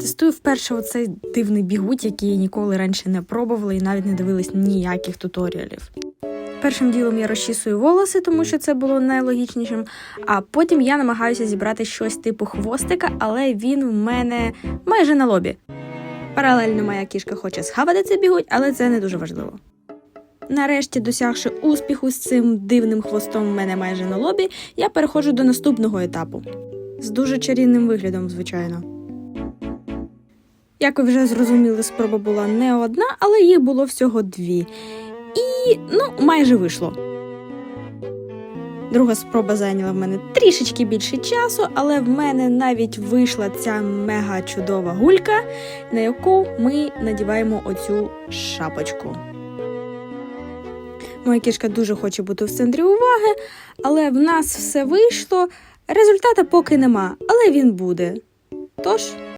Тестую вперше оцей дивний бігуть, який я ніколи раніше не пробувала і навіть не дивилась ніяких туторіалів. Першим ділом я розчісую волоси, тому що це було найлогічнішим. А потім я намагаюся зібрати щось типу хвостика, але він в мене майже на лобі. Паралельно моя кішка хоче схавати цей бігуть, але це не дуже важливо. Нарешті, досягши успіху з цим дивним хвостом в мене майже на лобі, я переходжу до наступного етапу. З дуже чарівним виглядом, звичайно. Як ви вже зрозуміли, спроба була не одна, але їх було всього дві. І ну, майже вийшло. Друга спроба зайняла в мене трішечки більше часу, але в мене навіть вийшла ця мега чудова гулька, на яку ми надіваємо оцю шапочку. Моя кішка дуже хоче бути в центрі уваги, але в нас все вийшло. Результата поки нема, але він буде. Тож